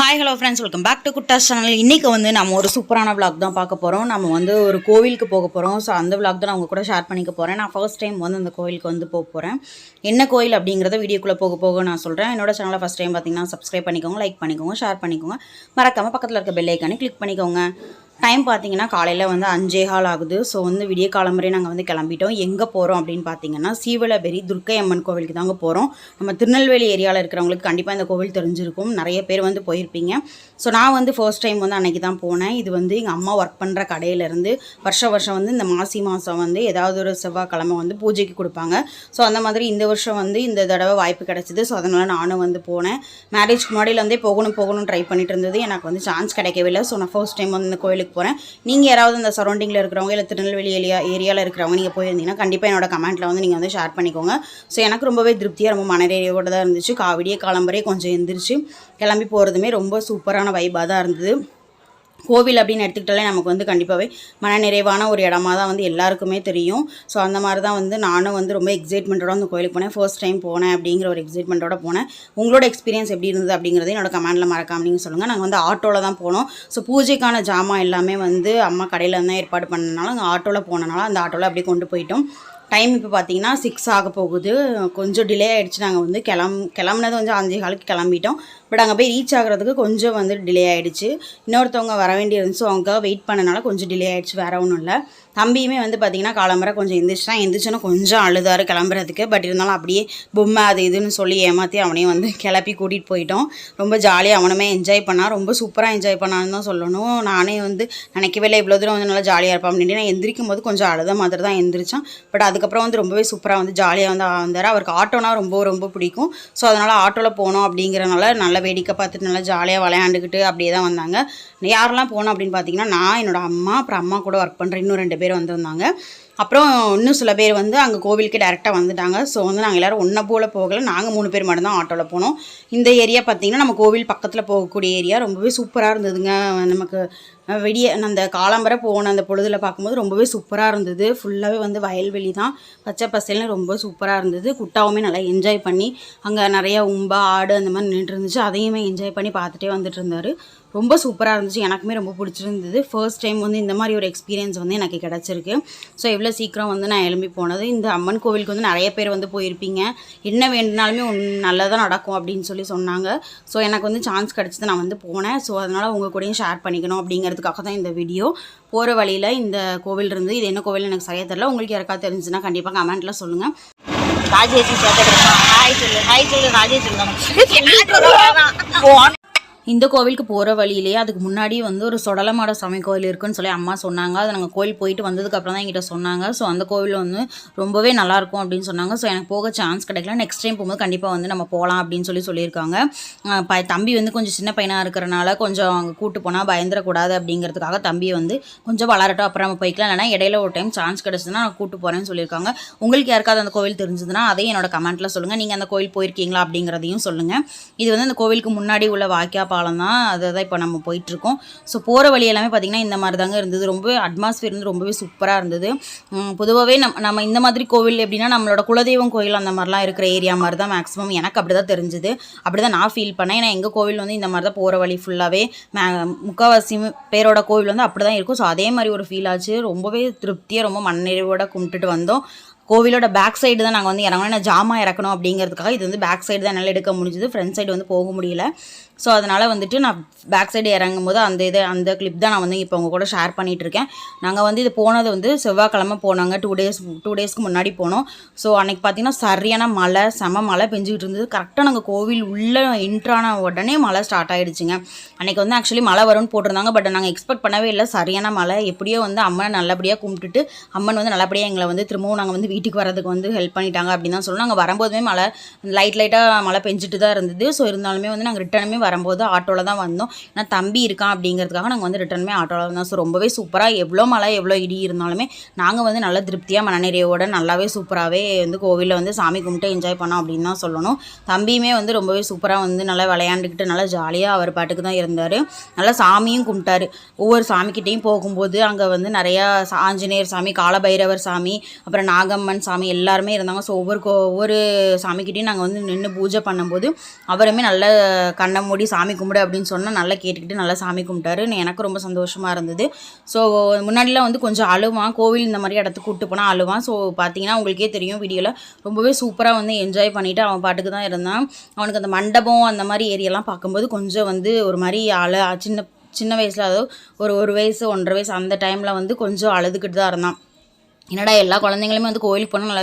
Hi hello friends welcome back to குட்டாஸ் channel இன்றைக்கி வந்து நம்ம ஒரு சூப்பரான விளாக் தான் பார்க்க போகிறோம் நம்ம வந்து ஒரு கோவிலுக்கு போக போகிறோம் ஸோ அந்த விளாக் தான் நான் உங்கள் கூட ஷேர் பண்ணிக்க போகிறேன் நான் ஃபர்ஸ்ட் டைம் வந்து அந்த கோவிலுக்கு வந்து போக போகிறேன் என்ன கோயில் அப்படிங்கிறத வீடியோக்குள்ளே போக போக நான் சொல்கிறேன் என்னோட சேனலை ஃபஸ்ட் டைம் பார்த்தீங்கன்னா சப்ஸ்கிரைப் பண்ணிக்கோங்க லைக் பண்ணிக்கோங்க ஷேர் பண்ணிக்கோங்க. மறக்காமல் பக்கத்தில் இருக்க பெல் ஐக்கானே கிளிக் பண்ணிக்கோங்க. டைம் பார்த்தீங்கன்னா காலையில் வந்து அஞ்சே கால் ஆகுது. ஸோ வந்து விடிய காலம்பரே நாங்கள் வந்து கிளம்பிட்டோம். எங்கே போகிறோம் அப்படின்னு பார்த்தீங்கன்னா சீவலபெரி துர்க்கை அம்மன் கோவிலுக்கு தாங்க போகிறோம் நம்ம திருநெல்வேலி ஏரியாவில் இருக்கிறவங்களுக்கு கண்டிப்பாக இந்த கோவில் தெரிஞ்சிருக்கும். நிறைய பேர் வந்து போயிருப்பீங்க. ஸோ நான் வந்து ஃபர்ஸ்ட் டைம் வந்து அன்னைக்கு தான் போனேன். இது வந்து எங்கள் அம்மா ஒர்க் பண்ணுற கடையிலேருந்து வருஷ வருஷம் வந்து இந்த மாசி மாதம் வந்து ஏதாவது ஒரு செவ்வாய்க்கிழமை வந்து பூஜைக்கு கொடுப்பாங்க. ஸோ அந்த மாதிரி இந்த வருஷம் வந்து இந்த தடவை வாய்ப்பு கிடச்சிது. ஸோ அதனால் நானும் வந்து போனேன். மேரேஜ்க்கு முன்னாடியிலேருந்தே போகணும் போகணும் ட்ரை பண்ணிட்டு இருந்தது. எனக்கு வந்து சான்ஸ் கிடைக்கவே இல்லை ஸோ நான் ஃபர்ஸ்ட் டைம் வந்து இந்த கோயிலுக்கு போகிறேன் நீங்கள் யாராவது இந்த சரௌண்டிங்கில் இருக்கிறவங்க இல்லை திருநெல்வேலி ஏரியா ஏரியாவில் இருக்கிறவங்க நீங்கள் போயிருந்தீங்கன்னா கண்டிப்பாக என்னோட கமெண்ட்டில் வந்து நீங்கள் வந்து ஷேர் பண்ணிக்கோங்க. ஸோ எனக்கு ரொம்பவே திருப்தியாக ரொம்ப மனநிறைவோட தான் இருந்துச்சு. காவிடியே காலம்பரே கொஞ்சம் எந்திரிச்சு கிளம்பி போகிறதுமே ரொம்ப சூப்பரான வைபாக தான் இருந்தது. கோவில் அப்படின்னு எடுத்துக்கிட்டாலே நமக்கு வந்து கண்டிப்பாகவே மன நிறைவான ஒரு இடமா தான் வந்து எல்லாருக்குமே தெரியும். ஸோ அந்த மாதிரி தான் வந்து நானும் வந்து ரொம்ப எக்ஸைட்மெண்ட்டோட அந்த கோயிலுக்கு போனேன். ஃபர்ஸ்ட் டைம் போனேன் அப்படிங்கிற ஒரு எக்ஸைட்மெண்ட்டோட போனேன். உங்களோட எக்ஸ்பீரியன்ஸ் எப்படி இருந்தது அப்படிங்கிறதையும் என்னோட கமெண்டில் மறக்காம நீங்கள் சொல்லுங்கள் நாங்கள் வந்து ஆட்டோவில் தான் போனோம். ஸோ பூஜைக்கான ஜாமான் எல்லாமே வந்து அம்மா கடையில் தான் ஏற்பாடு பண்ணனால அங்கே ஆட்டோவில் போனனால அந்த ஆட்டோவில் அப்படியே கொண்டு போயிட்டோம். டைம் இப்போ பார்த்தீங்கன்னா சிக்ஸ் ஆக போகுது. கொஞ்சம் டிலே ஆகிடுச்சு நாங்கள் வந்து கிளம் கிளம்புனது கொஞ்சம் அஞ்சே காலுக்கு கிளம்பிட்டோம். பட் அங்கே போய் ரீச் ஆகிறதுக்கு கொஞ்சம் வந்து டிலே ஆகிடுச்சு இன்னொருத்தவங்க வர வேண்டியிருந்துச்சு அவங்க வெயிட் பண்ணனால கொஞ்சம் டிலே ஆகிடுச்சு வேறு ஒன்றும் இல்லை. தம்பியுமே வந்து பார்த்தீங்கன்னா காலம்பரை கொஞ்சம் எந்திரிச்சிட்டான். எந்திரிச்சோன்னா கொஞ்சம் அழுதாரு கிளம்புறதுக்கு. பட் இருந்தாலும் அப்படியே பொம்மை அது இதுன்னு சொல்லி ஏமாற்றி அவனையும் வந்து கிளப்பி கூட்டிகிட்டு போயிட்டோம். ரொம்ப ஜாலியாக அவனுமே என்ஜாய் பண்ணான் ரொம்ப சூப்பராக என்ஜாய் பண்ணான்னு தான் சொல்லணும். நானே வந்து நினைக்கவே இல்லை இவ்வளோ தூரம் வந்து நல்லா ஜாலியாக இருப்பான் அப்படின்னு நான் எந்திரிக்கும் போது கொஞ்சம் அழுத மாதிரி தான் எந்திரிச்சான். பட் அதுக்கப்புறம் வந்து ரொம்பவே சூப்பராக வந்து ஜாலியாக வந்து வந்தார். அவருக்கு ஆட்டோனா ரொம்ப ரொம்ப பிடிக்கும். ஸோ அதனால் ஆட்டோவில் போனோம் அப்படிங்கிறனால நல்ல வேடிக்கை பார்த்துட்டு நல்லா ஜாலியாக விளையாண்டுக்கிட்டு அப்படியே தான் வந்தாங்க. யாரெல்லாம் போனோம் அப்படின்னு பார்த்தீங்கன்னா நான் என்னோட அம்மா அப்புறம் அம்மா கூட ஒர்க் பண்ணுற இன்னும் ரெண்டு பேர் வந்திருந்தாங்க அப்புறம் இன்னும் சில பேர் வந்து அங்கே கோவிலுக்கு டேரெக்டாக வந்துட்டாங்க. ஸோ வந்து நாங்கள் எல்லோரும் ஒன்றை போல் போகலை. நாங்கள் மூணு பேர் மட்டும்தான் ஆட்டோவில் போனோம். இந்த ஏரியா பார்த்திங்கன்னா நம்ம கோவில் பக்கத்தில் போகக்கூடிய ஏரியா ரொம்பவே சூப்பராக இருந்ததுங்க. நமக்கு வெடிய அந்த காலம்பரை போன அந்த பொழுதில் பார்க்கும்போது ரொம்பவே சூப்பராக இருந்தது. ஃபுல்லாகவே வந்து வயல்வெளி தான். பச்சை பசேல்னு ரொம்ப சூப்பராக இருந்தது. குட்டாவுமே நல்லா என்ஜாய் பண்ணி அங்கே நிறைய உம்பா ஆடு அந்த மாதிரி நின்று இருந்துச்சு. அதையுமே என்ஜாய் பண்ணி பார்த்துட்டே வந்துட்டு இருந்தார். ரொம்ப சூப்பராக இருந்துச்சு. எனக்குமே ரொம்ப பிடிச்சிருந்தது. ஃபர்ஸ்ட் டைம் வந்து இந்த மாதிரி ஒரு எக்ஸ்பீரியன்ஸ் வந்து எனக்கு கிடச்சிருக்கு. ஸோ எவ்வளோ சீக்கிரம் வந்து நான் எழும்பி போனது? இந்த அம்மன் கோவிலுக்கு வந்து நிறைய பேர் வந்து போயிருப்பீங்க. என்ன வேணுனாலுமே ஒன்று நல்லதாக நடக்கும் அப்படின்னு சொல்லி சொன்னாங்க. ஸோ எனக்கு வந்து சான்ஸ் கிடச்சது நான் வந்து போனேன். ஸோ அதனால் உங்கள் கூடயும் ஷேர் பண்ணிக்கணும் அப்படிங்கிறதுக்காக தான் இந்த வீடியோ போகிற வழியில் இந்த கோவில் இருந்து இது என்ன கோவில் எனக்கு சரியாக தெரியல. உங்களுக்கு யாருக்காவது தெரிஞ்சுன்னா கண்டிப்பாக கமெண்ட்டில் சொல்லுங்கள் ராஜேஷ் ஹாய் சொல்லு ஹாய் சொல்லு ராஜேஷ் இந்த கோவிலுக்கு போகிற வழியிலேயே அதுக்கு முன்னாடி வந்து ஒரு சொடலமாட சாமி கோவில் இருக்குன்னு சொல்லி அம்மா சொன்னாங்க. அதை நாங்கள் கோயில் போயிட்டு வந்ததுக்கப்புறம் தான் எங்கிட்ட சொன்னாங்க. ஸோ அந்த கோவில் வந்து ரொம்பவே நல்லாயிருக்கும் அப்படின்னு சொன்னாங்க. ஸோ எனக்கு போக சான்ஸ் கிடைக்கல. நெக்ஸ்ட் டைம் போகும்போது கண்டிப்பாக வந்து நம்ம போகலாம் அப்படின்னு சொல்லி சொல்லியிருக்காங்க. ப தம்பி வந்து கொஞ்சம் சின்ன பையனாக இருக்கிறனால கொஞ்சம் அங்கே கூட்டு போனால் பயந்துடக்கூடாது அப்படிங்கிறதுக்காக தம்பியை வந்து கொஞ்சம் வளரட்டும். அப்புறம் நம்ம போய்க்கலாம். இல்லைனா இடையில ஒரு டைம் சான்ஸ் கிடச்சதுன்னா நான் கூட்டு போகிறேன்னு சொல்லியிருக்காங்க. உங்களுக்கு யாருக்காவது அந்த கோவில் தெரிஞ்சதுன்னா அதையும் என்னோட கமெண்ட்டில் சொல்லுங்கள் நீங்கள் அந்த கோவில் போயிருக்கீங்களா அப்படிங்கிறதையும் சொல்லுங்கள் இது வந்து அந்த கோவிலுக்கு முன்னாடி உள்ள வாக்கியா பாலம் தான் அதை தான் இப்போ நம்ம போயிட்டுருக்கோம். ஸோ போகிற வழி எல்லாமே பார்த்திங்கன்னா இந்த மாதிரி தாங்க இருந்தது. ரொம்ப அட்மாஸ்பியர் வந்து ரொம்பவே சூப்பராக இருந்தது. பொதுவாகவே நம்ம நம்ம இந்த மாதிரி கோவில் எப்படின்னா நம்மளோட குலதெய்வம் கோயில் அந்த மாதிரிலாம் இருக்கிற ஏரியா மாதிரி தான் மேக்ஸிமம் எனக்கு அப்படி தான் தெரிஞ்சுது. அப்படி தான் நான் ஃபீல் பண்ணேன். ஏன்னா எங்கள் கோவில் வந்து இந்த மாதிரி தான் போகிற வழி ஃபுல்லாகவே மே முக்கால்வாசி பேரோட கோவில் வந்து அப்படி தான் இருக்கும். ஸோ அதே மாதிரி ஒரு ஃபீல் ஆச்சு. ரொம்பவே திருப்தியாக ரொம்ப மண்ணெறிவோட கும்பிட்டுட்டு வந்தோம். கோவிலோட பேக் சைடு தான் நாங்கள் வந்து இறங்கணும். ஏன்னா ஜாமா இறக்கணும் அப்படிங்கிறதுக்காக இது வந்து பேக் சைடு தான் என்னால் எடுக்க முடிஞ்சுது. ஃப்ரண்ட் சைடு வந்து போக முடியல. ஸோ அதனால் வந்துட்டு நான் பேக் சைடு இறங்கும் போது அந்த இதை அந்த கிளிப் தான் நான் வந்து இப்போ உங்கள் கூட ஷேர் பண்ணிகிட்ருக்கேன் நாங்கள் வந்து இது போனது வந்து செவ்வாய்க்கிழமை போனாங்க. டூ டேஸ் டூ டேஸ்க்கு முன்னாடி போனோம். ஸோ அன்றைக்கி பார்த்தீங்கன்னா சரியான மழை செம மழை பெஞ்சிக்கிட்டு இருந்தது. கரெக்டாக நாங்கள் கோவில் உள்ளே என்ட்ரான உடனே மழை ஸ்டார்ட் ஆகிடுச்சிங்க அன்றைக்கி வந்து ஆக்சுவலி மழை வரும்னு போட்டிருந்தாங்க. பட் நாங்கள் எக்ஸ்பெக்ட் பண்ணவே இல்லை. சரியான மழை. எப்படியோ வந்து அம்மனை நல்லபடியாக கும்பிட்டுட்டு அம்மன் வந்து நல்லபடியாக எங்களை வந்து திரும்பவும் நாங்கள் வந்து வீட்டுக்கு வரதுக்கு வந்து ஹெல்ப் பண்ணிட்டாங்க அப்படின்னு தான் சொல்லணும். நாங்கள் வரும்போதுமே மழை லைட் லைட்டாக மழை பெஞ்சிட்டு தான் இருந்தது. ஸோ இருந்தாலுமே வந்து நாங்கள் ரிட்டனுமே வரும்போது ஆட்டோவில் தான் வந்தோம். ஏன்னா தம்பி இருக்கான் அப்படிங்கிறதுக்காக நாங்கள் வந்து ரிட்டர்னுமே ஆட்டோவில் வந்தோம். ஸோ ரொம்பவே சூப்பராக எவ்வளோ மழை எவ்வளோ இடி இருந்தாலுமே நாங்கள் வந்து நல்ல திருப்தியாக மனநிறைவோட நல்லாவே சூப்பராகவே வந்து கோவிலில் வந்து சாமி கும்பிட்டு என்ஜாய் பண்ணோம் அப்படின்னு தான் சொல்லணும். தம்பியுமே வந்து ரொம்பவே சூப்பராக வந்து நல்லா விளையாண்டுக்கிட்டு நல்லா ஜாலியாக அவர் பாட்டுக்கு தான் இருந்தார். நல்லா சாமியும் கும்பிட்டாரு. ஒவ்வொரு சாமிக்கிட்டேயும் போகும்போது அங்கே வந்து நிறையா சா- ஆஞ்சநேயர் சாமி காலபைரவர் சாமி அப்புறம் நாகம்மன் சாமி எல்லாருமே இருந்தாங்க. ஸோ ஒவ்வொரு கோ ஒவ்வொரு சாமிக்கிட்டையும் நாங்கள் வந்து நின்று பூஜை பண்ணும்போது அவருமே நல்ல கண்ணை மூடி எப்படி சாமி கும்பிடு அப்படின்னு சொன்னால் நல்லா கேட்டுக்கிட்டு நல்லா சாமி கும்பிட்டாரு. எனக்கு ரொம்ப சந்தோஷமாக இருந்தது. ஸோ முன்னாடிலாம் வந்து கொஞ்சம் அழுவான். கோவில் இந்த மாதிரி இடத்துக்கு கூப்பிட்டு போனால் அழுவான். ஸோ பார்த்தீங்கன்னா உங்களுக்கே தெரியும் வீடியோவில் ரொம்பவே சூப்பராக வந்து என்ஜாய் பண்ணிவிட்டு அவன் பாட்டுக்கு தான் இருந்தான். அவனுக்கு அந்த மண்டபம் அந்த மாதிரி ஏரியாலாம் பார்க்கும்போது கொஞ்சம் வந்து ஒரு மாதிரி அழ சின்ன சின்ன வயசில் அதாவது ஒரு ஒரு வயசு ஒன்றரை வயசு அந்த டைமில் வந்து கொஞ்சம் அழுதுகிட்டு தான் இருந்தான். என்னடா எல்லா குழந்தைங்களுமே வந்து கோயிலுக்கு போனால் நல்லா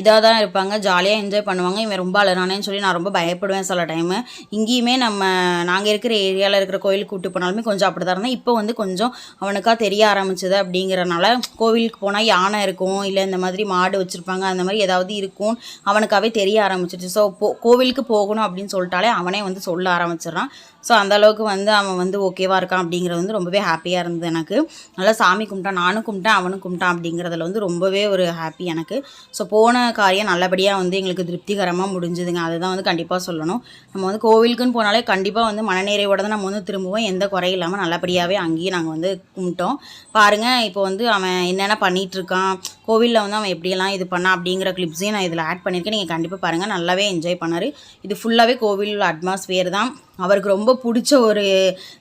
இதாக தான் இருப்பாங்க ஜாலியாக என்ஜாய் பண்ணுவாங்க. இவன் ரொம்ப அழகானேன்னு சொல்லி நான் ரொம்ப பயப்படுவேன் சில டைமு இங்கேயுமே நம்ம நாங்கள் இருக்கிற ஏரியாவில் இருக்கிற கோயிலுக்கு கூப்பிட்டு போனாலுமே கொஞ்சம் அப்படி தான் இருந்தேன். இப்போ வந்து கொஞ்சம் அவனுக்காக தெரிய ஆரம்பிச்சது அப்படிங்கிறனால கோவிலுக்கு போனால் யானை இருக்கும் இல்லை இந்த மாதிரி மாடு வச்சுருப்பாங்க அந்த மாதிரி ஏதாவது இருக்கும். அவனுக்காகவே தெரிய ஆரம்பிச்சிருச்சு ஸோ போ கோவிலுக்கு போகணும் அப்படின்னு சொல்லிட்டாலே அவனே வந்து சொல்ல ஆரம்பிச்சிடுறான். ஸோ அந்தளவுக்கு வந்து அவன் வந்து ஓகேவாக இருக்கான் அப்படிங்கிறது வந்து ரொம்பவே ஹாப்பியாக இருந்தது எனக்கு. நல்லா சாமி கும்பிட்டான் நானும் கும்பிட்டேன் அவனும் கும்பிட்டான் அப்படிங்கிறதுல வந்து ரொம்பவே ஒரு ஹாப்பி எனக்கு. ஸோ போன காரியம் நல்லபடியாக வந்து எங்களுக்கு திருப்திகரமாக முடிஞ்சுதுங்க. அதுதான் வந்து கண்டிப்பாக சொல்லணும். நம்ம வந்து கோவிலுக்குன்னு போனாலே கண்டிப்பாக வந்து மனநிறைவோட தான் நம்ம வந்து திரும்புவோம். எந்த குறையும் இல்லாமல் நல்லபடியாகவே அங்கேயும் நாங்கள் வந்து கும்பிட்டோம். பாருங்கள் இப்போ வந்து அவன் என்னென்ன பண்ணிகிட்ருக்கான் கோவிலில் வந்து அவன் எப்படியெல்லாம் இது பண்ணான் அப்படிங்கிற கிளிப்ஸையும் நான் இதில் ஆட் பண்ணியிருக்கேன். நீங்கள் கண்டிப்பாக பாருங்கள் நல்லாவே என்ஜாய் பண்ணார். இது ஃபுல்லாகவே கோவில் அட்மாஸ்ஃபியர் தான். அவருக்கு ரொம்ப பிடிச்ச ஒரு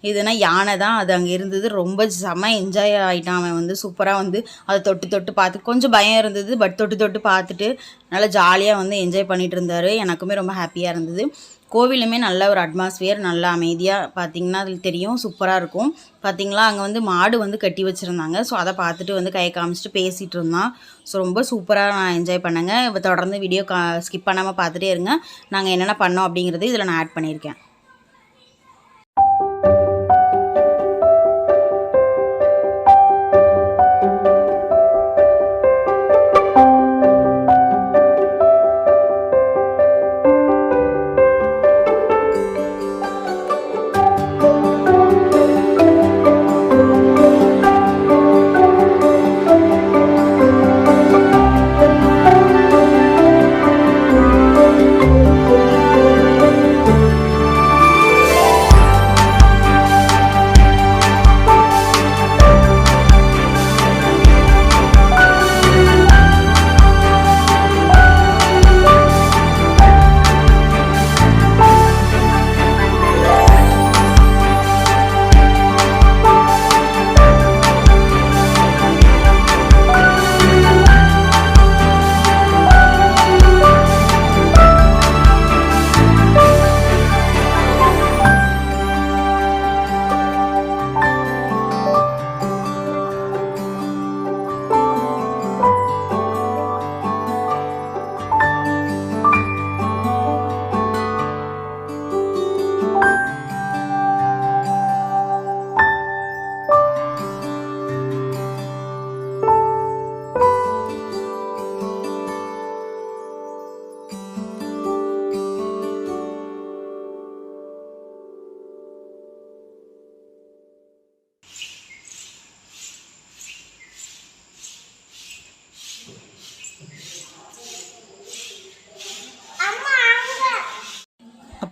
இதுனா யானை தான். அது அங்கே இருந்தது. ரொம்ப செம்ம என்ஜாய் ஆகிட்டான் அவன் வந்து. சூப்பராக வந்து அதை தொட்டு தொட்டு பார்த்து கொஞ்சம் பயம் இருந்தது. பட் தொட்டு தொட்டு பார்த்துட்டு நல்லா ஜாலியாக வந்து என்ஜாய் பண்ணிகிட்டு இருந்தார். எனக்குமே ரொம்ப ஹாப்பியாக இருந்தது. கோவிலுமே நல்ல ஒரு அட்மாஸ்ஃபியர் நல்லா அமைதியாக பார்த்தீங்கன்னா அதில் தெரியும். சூப்பராக இருக்கும். பார்த்தீங்களா? அங்கே வந்து மாடு வந்து கட்டி வச்சுருந்தாங்க. ஸோ அதை பார்த்துட்டு வந்து கையை காமிச்சிட்டு பேசிகிட்டு இருந்தான். ஸோ ரொம்ப சூப்பராக நான் என்ஜாய் பண்ணேங்க. இப்போ தொடர்ந்து வீடியோ கா ஸ்கிப் பண்ணாமல் பார்த்துட்டே இருங்க. நாங்கள் என்னென்ன பண்ணோம் அப்படிங்கிறது இதில் நான் ஆட் பண்ணியிருக்கேன்.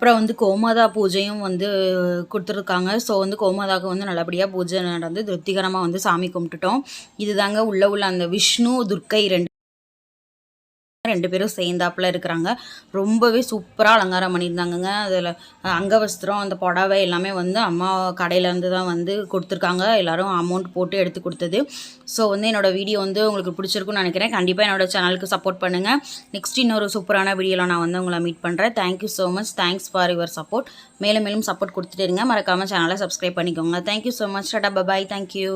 அப்புறம் வந்து கோமாதா பூஜையும் வந்து கொடுத்துருக்காங்க. ஸோ வந்து கோமாதாவுக்கு வந்து நல்லபடியாக பூஜை நடந்து திருப்திகரமாக வந்து சாமி கும்பிட்டுட்டோம். இதுதாங்க உள்ள உள்ள அந்த விஷ்ணு துர்க்கை ரெண்டு ரெண்டு பேரும் சேர்ந்தாப்புல இருக்கிறாங்க. ரொம்பவே சூப்பராக அலங்காரம் பண்ணியிருந்தாங்கங்க. அதில் அங்கவஸ்திரம் அந்த புடவை எல்லாமே வந்து அம்மா கடையிலேருந்து தான் வந்து கொடுத்துருக்காங்க. எல்லோரும் அமௌண்ட் போட்டு எடுத்து கொடுத்தது. ஸோ வந்து என்னோடய வீடியோ வந்து உங்களுக்கு பிடிச்சிருக்குன்னு நினைக்கிறேன். கண்டிப்பாக என்னோடய சேனலுக்கு சப்போர்ட் பண்ணுங்கள் நெக்ஸ்ட் இன்னொரு சூப்பரான வீடியோவில் நான் வந்து உங்களை மீட் பண்ணுறேன் thank you so much thanks for your support மேலும் மேலும் சப்போர்ட் கொடுத்துட்டு இருங்க. மறக்காமல் சேனலை சப்ஸ்கிரைப் பண்ணிக்கோங்க. Thank you so much tata bye bye thank you